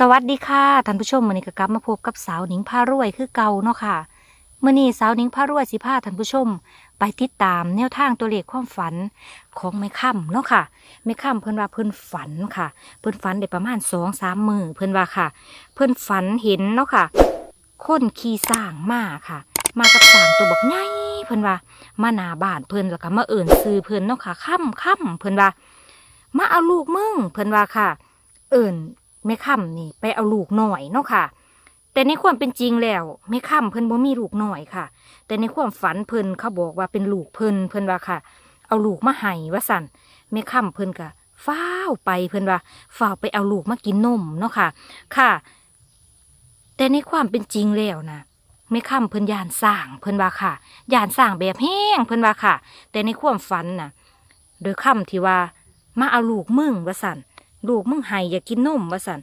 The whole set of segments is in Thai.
สวัสดีค่ะท่านผู้ชมมื้อนี้ก็กลับมาพบกับสาวหนิงพารวยคือเก่าเนาะค่ะมื้อนี้สาวหนิงพารวยสิพาท่านผู้ชม ไปติดตามแนวทางตัวเลขความฝันของแม่ค่ำเนาะค่ะแม่ค่ำเพิ่นว่าเพิ่นฝันค่ะ เพิ่นฝันได้ประมาณสองสามมือเพิ่นว่าค่ะ เพิ่นฝันเห็นเนาะค่ะคนขี่สร้างมาค่ะ มากับสร้างตัวบักใหญ่เพิ่นว่ามาหน้าบ้านเพิ่นแล้วก็มาเอิ่นซื้อเพิ่นเนาะค่ะค่ำค่ำเพิ่นว่า มาเอาลูกมึงเพิ่นว่าค่ะ เอิ่น แม่ค่ำนี่ ไปเอาลูกหน่อยเนาะค่ะ แต่ในความเป็นจริงแล้วแม่ค่ำเพิ่นบ่มีลูกหน่อยค่ะ แต่ในความฝันเพิ่นเขาบอกว่าเป็นลูกเพิ่นเพิ่นว่าค่ะ เอาลูกมาให้ว่าสั่นแม่ค่ำเพิ่นก็ฟ้าวไปเพิ่นว่าฟ้าวไปเอาลูกมากินนมเนาะค่ะ ค่ะ แต่ในความเป็นจริงแล้วนะแม่ค่ำเพิ่นยานสร้างเพิ่นว่าค่ะยานสร้างแบบแห้งเพิ่นว่าค่ะ แต่ในความฝันน่ะ โดยคำที่ว่ามาเอาลูกมึงว่าสัน ลูกมึงให้อยากกินนมว่าสัน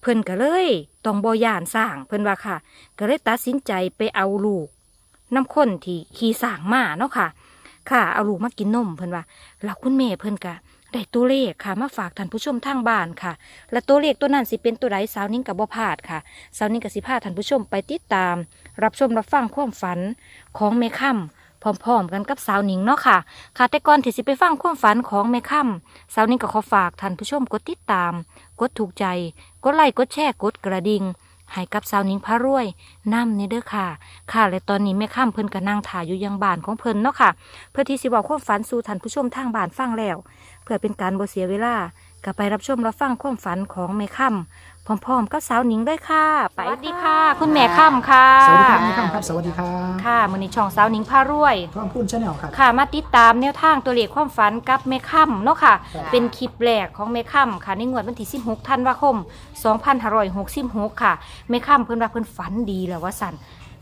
เพิ่นก็เลยต้องบอยานสร้างเพิ่นว่าค่ะ ก็เลยตัดสินใจไปเอาลูกน้ำข้นที่ขี่สร้างมาเนาะค่ะ ค่ะเอาลูกมากินนมเพิ่นว่าแล้วคุณแม่เพิ่นก็ได้ตัวเลขค่ะมาฝากท่านผู้ชมทางบ้านค่ะ และตัวเลขตัวนั้นสิเป็นตัวใดสาวนิ้งกับบ่พลาดค่ะสาวนิ้งกับสิพาท่านผู้ชมไปติดตาม รับชมรับฟังความฝันของแม่ค่ำ พร้อมๆกันกับสาวหนิงเนาะค่ะ ค่ะแต่ก่อนที่สิไปฟังความฝันของแม่ค่ำสาวนิงก็ขอฝากท่านผู้ชมกดติดตาม กดถูกใจ กดไลค์กดแชร์กดกระดิ่งให้กับสาวนิงพารวยนำนี่เด้อค่ะ ค่ะและตอนนี้แม่ค่ำเพิ่นก็นั่งถ่ายอยู่ยังบ้านของเพิ่นเนาะค่ะ เพื่อที่สิบอกความฝันสู่ท่านผู้ชมทางบ้านฟังแล้ว เพื่อเป็นการบ่เสียเวลา ก็ไปรับชมรับฟังความฝันของแม่ค่ำพร้อมๆกับสาวหนิงด้วยค่ะ ไปสวัสดีค่ะ คุณแม่ค่ำค่ะ สวัสดีครับพี่คำครับ สวัสดีครับค่ะมื้อนี้ช่องสาวหนิงพารวย พร้อมพูนชาแนลครับ ค่ะมาติดตามแนวทางตัวเลขความฝันกับแม่ค่ำเนาะค่ะ ครับ เป็นคลิปแรกของแม่ค่ำค่ะในงวดวันที่ 16 ธันวาคม 2566 ค่ะแม่ค่ำเพิ่นว่าเพิ่นฝันดีแล้วว่าสั่น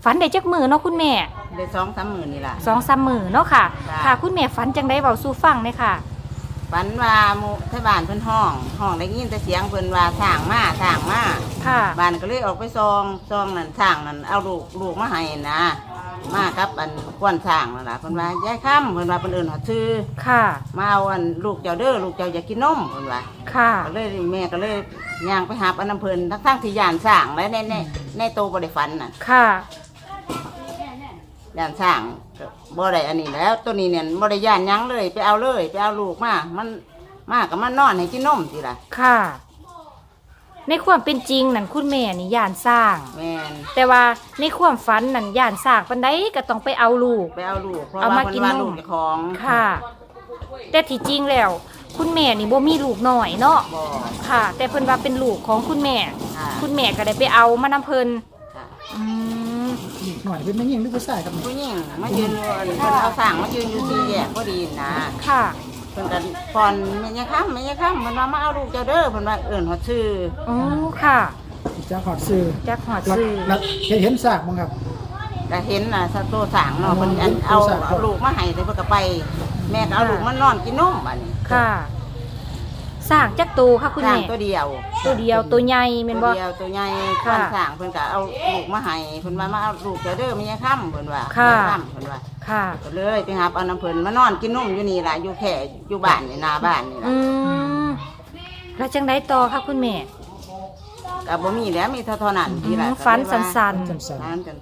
ฝันได้จักมือเนาะคุณแม่ได้สองสามหมื่นนี่ล่ะ สองสามมือเนาะค่ะจ้ะค่ะคุณแม่ฝันจังได้เบาสู่ฟังเลยค่ะ ฝันว่าหมู่ที่บ้านเพิ่นห้องห้องได้ยินแต่เสียงเพิ่นว่าสร้างมาสร้างมาค่ะ บ้านก็เลยออกไปซองซองนั่นสร้างนั่นเอาลูกลูกมาให้นะ มากับอันกวนสร้างนั่นล่ะเพิ่นว่ายายค่ำเพิ่นว่าเพิ่นเอิ้นหอดชื่อค่ะ มาเอาอันลูกเจ้าเด้อลูกเจ้าอยากกินนมเพิ่นว่าค่ะ ก็เลยแม่ก็เลยย่างไปหาอันน้ำเพิ่นทั้งๆที่ย่านสร้างและในในในโตบ่ได้ฝันน่ะ ค่ะ ย่านสร้างก็บ่ได้อันนี้แล้ว ตัวนี้เนี่ยบ่ได้ย่านหยังเลย ไปเอาเลยไปเอาลูกมามันมาก็มานอนให้กินนมสิล่ะค่ะ ในความเป็นจริงนั่นคุณแม่นี่ย่านสร้าง แม่นแต่ว่าในความฝันนั่นย่านสร้างปันใดก็ต้องไปเอาลูก ไปเอาลูกเพราะเอาว่ามาเพิ่กินนว่านมลูกเจ้าของค่ะ แต่ที่จริงแล้ว คุณแม่นี่บ่มีลูกน้อยเนาะบ่ค่ะ แต่เพิ่นว่าเป็นลูกของคุณแม่ ค่ะคุณแม่ก็ได้ไปเอามานำเพิ่นค่ะอืมอีก หน่อยเป็นไม่ยิ่งหรือผู้ชายครับเนี่ยผู้หญิงมายืนอยู่อันเพิ่นเอาสร้างมายืนอยู่ที่แยกพอดีนะค่ะ เพิ่นก็ปอนแม่ยายค่ำแม่ยายค่ำเพิ่นว่ามาเอาลูกเจ้าเด้อเพิ่นว่าเอิ้นฮอดชื่ออ๋อค่ะจะหอดซื้อจักหอดแล้วซื้อแล้วเห็นเห็นซากมั้งครับ ก็เห็นน่ะสะโตสร้างเนาะเพิ่นอันเอาเอาสร้างเอาลูกมาให้แต่เพิ่นก็ไป แม่ก็เอาลูกมานอนกินนมบัดนี้ ค่ะ สร้างจักตูค่ะคุณสร้างแม่ตัวเดียวตัวเดียวตัวใหญ่แม่นตับ่วเดียวตัวใหญ่ค่ะคนสร้างเพิ่นก็เอาลูกมาให้เพิ่นว่ามาเอาลูกเจ้าเด้อแม่ยายค่ำเพิ่นว่าค่ะแม่ค่ำเพิ่นว่าค่ะ ก็เลยไปหาเอาน้ำเพิ่นมานอนกินนมอยู่นี่ล่ะอยู่แค่อยู่บ้านนี่หน้าบ้านนี่ล่ะอืมแล้วจังไดต่อค่ะคุณแม่ ก็บ่มีแล้วมีเท่าเท่านั้นที่ล่ะอืมฝันสันสั้นฝันกัน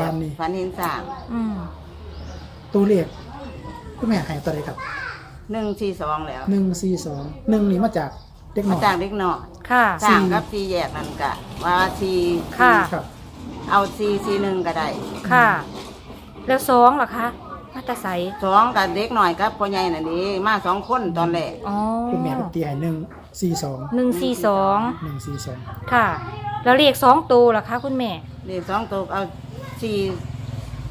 บ้านนี่ฝันเห็นสร้างๆอืมๆตัวเลขคุณแม่ใหายตัวใดครับ 142แล้วหนึ่งสี่สองหนึ่งนี่มาจากเด็กหน่มาอย จากเด็กน้อยค่ะ สร้างกับสีแยกนั่นก็ว่าสีค่ะ ครับ เอาสีสีหนึ่งก็ได้ค่ะ แล้วสองเหรอคะมาแตาใสสองกับเด็กน้อยกับพ่อใหญ่นั่นนี่มาสองคนตอนแรกอ๋อคุณแม่เป็นตีใหายหนึ่งสี่สองหนึ่งสี่สองหนึ่งสี่สองค่ะ แล้วเลขสองตัวเหรอคะคุณแม่ เด็กสองตัวเอาสี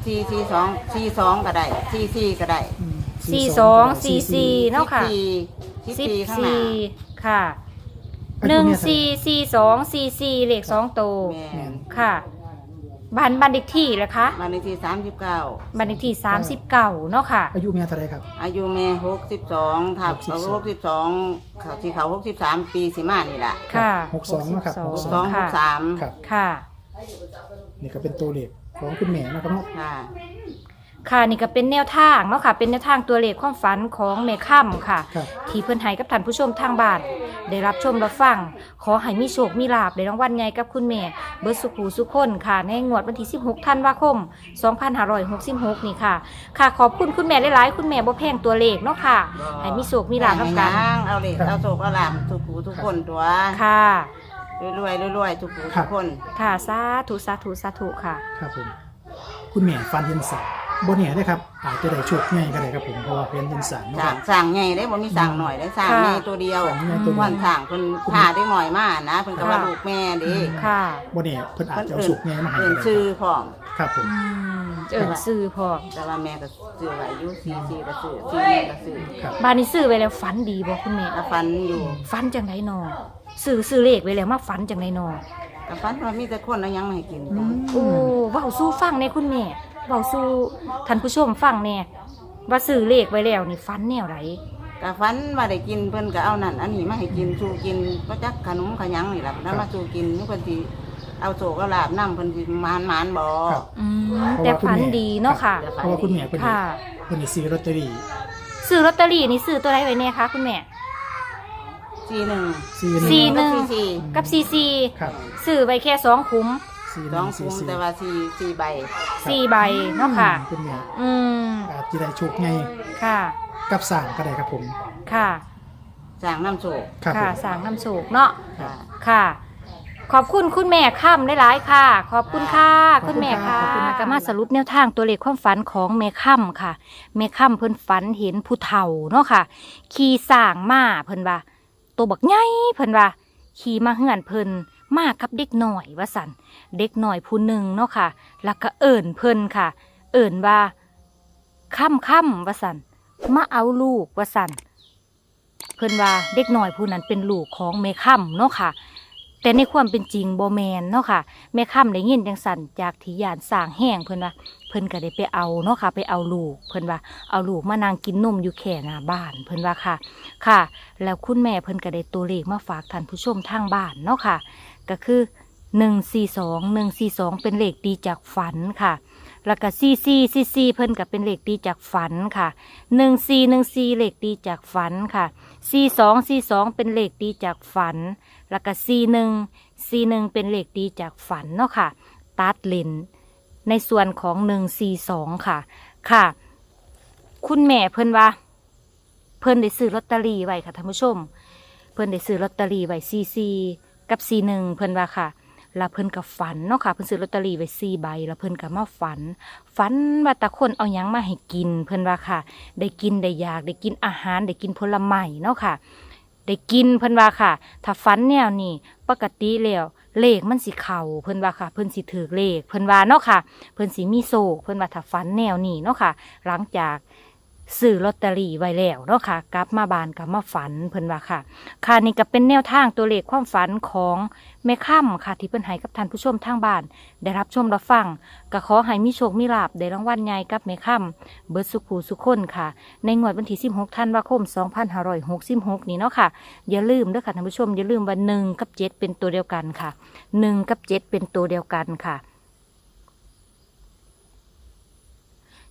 สีสีสองสีสองก็ได้สีสีก็ได้อืม สี่สองสี่สี่เนาะค่ะสิบสี่สิบสิบสี่ข้างหน้าสี่ค่ะอายุหนึ่งแม่เท่าไหร่สี่สี่สองสี่สี่เลขสองตัวแม่แม่นค่ะบ้านบ้านเด็กที่เหรอคะบ้านเลขที่สามสิบเก้าบ้านเด็กที่สามสิบเก้าเนาะค่ะ อายุแม่เท่าไหรครับ อายุแม่หกสิบสองทับ62 เอาหกสิบสองเขาที่เขาหกสิบสามปีสิมานี่แหละค่ะหกสองเนาะครับหหกกสิสบสอองงหค่ะกสามครับ ค่ะ นี่ก็เป็นตัวเลขของคุณแม่นะครับเนาะค่ะ ค่ะนี่ก็เป็นแนวทางเนาะค่ะ เป็นแนวทางตัวเลขความฝันของแม่ค่ำค่ะ ครับ ที่เพื่อนให้กับท่านผู้ชมทางบ้าน ได้รับชมรับฟัง ขอให้มีโชคมีลาบในรางวัลใหญ่กับคุณแม่ เบิร์ดสุขูสุขคนค่ะ ในงวดวันที่ 16ธันวาคม 2566 นี่ค่ะ ค่ะขอบคุณคุณแม่หลายๆ คุณแม่บ่แพงตัวเลขเนาะค่ะ ให้มีโชคมีลาบให้รับกันนางเอาเด็กเอาโศกเอาลามทุกผู้ทุกคนตัวค่ะ รวยๆรวยๆทุกผู้ทุกคน ค่ะสาธุสาธุสาธุค่ะ ครับผม คุณแม่ฟันเห็นสาง บนเนี่ยได้ครับ อาจจะได้โชคง่ายก็ได้ครับผมเพราะว่าเป็นเห็นสางนะคสั่รังบ สั่งไงได้บ่มีสั่งหน่อยได้สั่งค่ะไงตัวเดียวสั่งไงตัวเดียว วันสั่งเพิ่นพาได้หน่อยมานะเพิ่นก็ว่าลูกแม่เดิค่ะบนเนี่ยเพิ่นอาจเพิ่นจะเอาเอิ่โชนคง่ายมาให้เอิ่ก็นได้ชื่อพร้อม ครับผม อืมเอินซื้อพอแต่ว่าแม่ก็ซื้อไว้อยู่ซีซีก็ซื้อซีแม่ก็ซื้อครับ บ้านนี้ซื้อไว้แล้วฝันดีบ่คุณแม่ก็ฟันอยู่ฝันจังไดนอซื้อซื้อเลขไว้แล้วมาฝันจังไดนอก็ฟันว่ามีแต่คนเอาหยังมาให้กินอืมโอ้เว้าสู้ฟังแน่คุณแม่ เว้าสู้ท่านผู้ชมฟังแน่ว่าซื้อเลขไว้แล้วนี่ฝันแนวไหนก็ฟันว่าได้กินเพิ่นก็เอานั่นอันนี้มาให้กินสู่กินก็จักขนมขยังนี่ล่ะแล้วมาสู่กินนี่เพิ่นสิเอาโศกเอาลาบนํเพิ่นสิมานมานบ่ครับ อืมแต่ฝันดีเนาะค่ะ เพราะว่าคุณแม่เพิ่นค่ะ เพิ่นได้ซื้อลอตเตอรี่ซื้อลอตเตอรี่นี่ซื้อตัวไหนไว้แน่คะคุณแม่ซีหนึ่งซีสี่หนึ่งซีซีกับซีซีครับ ซื้อไว้แค่สองคุ้ม ซีหสอนึ่งงซีคุ้มซีแต่ว่าซีซีใบ สี่ใบเนาะค่ะคุณแม่อืม อาจจะได้โชคง่ายค่ะ กับสางก็ได้ครับผมค่ะ สร้างน้ำโศกครับผค่ะ ม สร้างน้ำโศกเนาะ ค่ะ ค่ะ ขอบคุณคุณแม่ค่ำหลายๆค่ะ ขอบคุณค่ะคุณแม่ค่ะขอบคุณครับก็มาสรุปแนวทางตัวเลขความฝันของแม่ค่ำค่ะ แม่ค่ำเพิ่นฝันเห็นผู้เฒ่าเนาะค่ะ ขี่สร้างมาเพิ่นว่าตัวบักใหญ่เพิ่นว่าขี่มาเฮือนเพิ่น มากับเด็กหน่อยว่าสันเด็กหน่อยผู้หนึ่งเนาะค่ะแล้วก็เอิ่นเพิ่นค่ะ เอิ่นว่าค่ำค่ำว่าสันมาเอาลูกว่าสันเพิ่นว่าเด็กหน่อยผู้นั้นเป็นลูกของแม่ค่ำเนาะค่ะ แต่ในความเป็นจริงโบแมนเนาะค่ะแม่ค่ำได้ยินจังสันจากที่ยานสร้างแห้งเพิ่นว่าเพิ่นก็ได้ไปเอาเนาะค่ะ ไปเอาลูก เพิ่นว่าเอาลูกมานางกินนมอยู่แค่หน้าบ้าน เพิ่นว่าค่ะ ค่ะ แล้วคุณแม่เพิ่นก็ได้ตัวเลขมาฝากท่านผู้ชมทางบ้านเนาะค่ะ ก็คือหนึ่งสี่สองหนึ่งซีสองเป็นเลขดีจากฝันค่ะ แล้วก็ซีซีซีซีเพิ่นก็เป็นเลขดีจากฝันค่ะหนึ่งซีหนึ่งสี่เลขดีจากฝันค่ะสี่สองซีสองเป็นเลขดีจากฝัน แล้วก็สี่หนึ่งซีหนึ่งเป็นเลขดีจากฝันเนาะค่ะ ตัดเลนในส่วนของหนึ่งซีสองค่ะ ค่ะ คุณแม่เพิ่นว่าเพิ่นได้ซื้อลอตเตอรี่ไว้ค่ะท่านผู้ชม เพิ่นได้ซื้อลอตเตอรี่ไว้ซีซี กับซีหนึ่งเพิ่นว่าค่ะแล้วเพิ่นก็ฝันเนาะค่ะเพิ่นซื้อลอตเตอรี่ไว้สี่ใบแล้วเพิ่นก็มาฝัน ฝันว่าตะคนเอาหยังมาให้กิน เพิ่นว่าค่ะ ได้กินได้อยากได้กินอาหารได้กินผลไม้เนาะค่ะ ได้กินเพิ่นว่าค่ะ ถ้าฝันแนวนี้ปกติแล้วเลขมันสิเข่าเพิ่นว่าค่ะ เพิ่นสิถือเลข เพิ่นว่าเนาะค่ะ เพิ่นสิมีโศกเพิ่นว่าถ้าฝันแนวนี้เนาะค่ะ หลังจาก ซื้อลอตเตอรี่ไว้แล้วเนาะค่ะ กลับมาบานกลับมาฝันเพิ่นว่าค่ะ ค่ะนี่ก็เป็นแนวทางตัวเลขความฝันของแม่ค่ำค่ะ ที่เพิ่นให้กับท่านผู้ชมทางบ้าน ได้รับชมรับฟังก็ขอให้มีโชคมีลาบได้รางวัลใหญ่กับแม่ค่ำเบิดสุขูสุขคนค่ะ ในงวดวันที่16ธันวาคม 2566 นี้เนาะค่ะ อย่าลืมเด้อค่ะท่านผู้ชมอย่าลืมว่า1กับ 7 เป็นตัวเดียวกันค่ะ 1 กับ 7 เป็นตัวเดียวกันค่ะ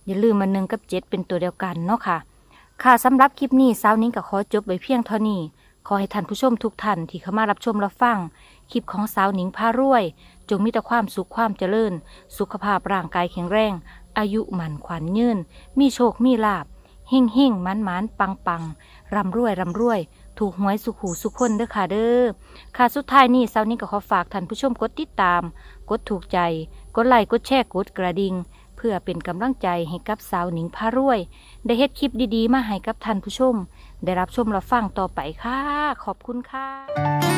อย่าลืมมา1กับ7เป็นตัวเดียวกันเนาะค่ะ ค่ะสำหรับคลิปนี้สาวนิ้งก็ขอจบไว้เพียงเท่านี้ ขอให้ท่านผู้ชมทุกท่านที่เข้ามารับชมรับฟัง คลิปของสาวนิ้งพารวย จงมีแต่ความสุขความเจริญ สุขภาพร่างกายแข็งแรง อายุหมันขวัญยืน มีโชคมีลาบเฮ่งเฮ่งมันมันปังปังร่ำรวยร่ำรวย ถูกหวยสุขหูสุขคนเด้อค่ะเด้อ ค่ะสุดท้ายนี้สาวนิ้งก็ขอฝากท่านผู้ชมกดติดตาม กดถูกใจ กดไลค์กดแชร์กดกระดิ่ง เพื่อเป็นกำลังใจให้กับสาวหนิงพารวย ได้เฮ็ดคลิปดีๆ มาให้กับท่านผู้ชม ได้รับชมรับฟังต่อไปค่ะ ขอบคุณค่ะ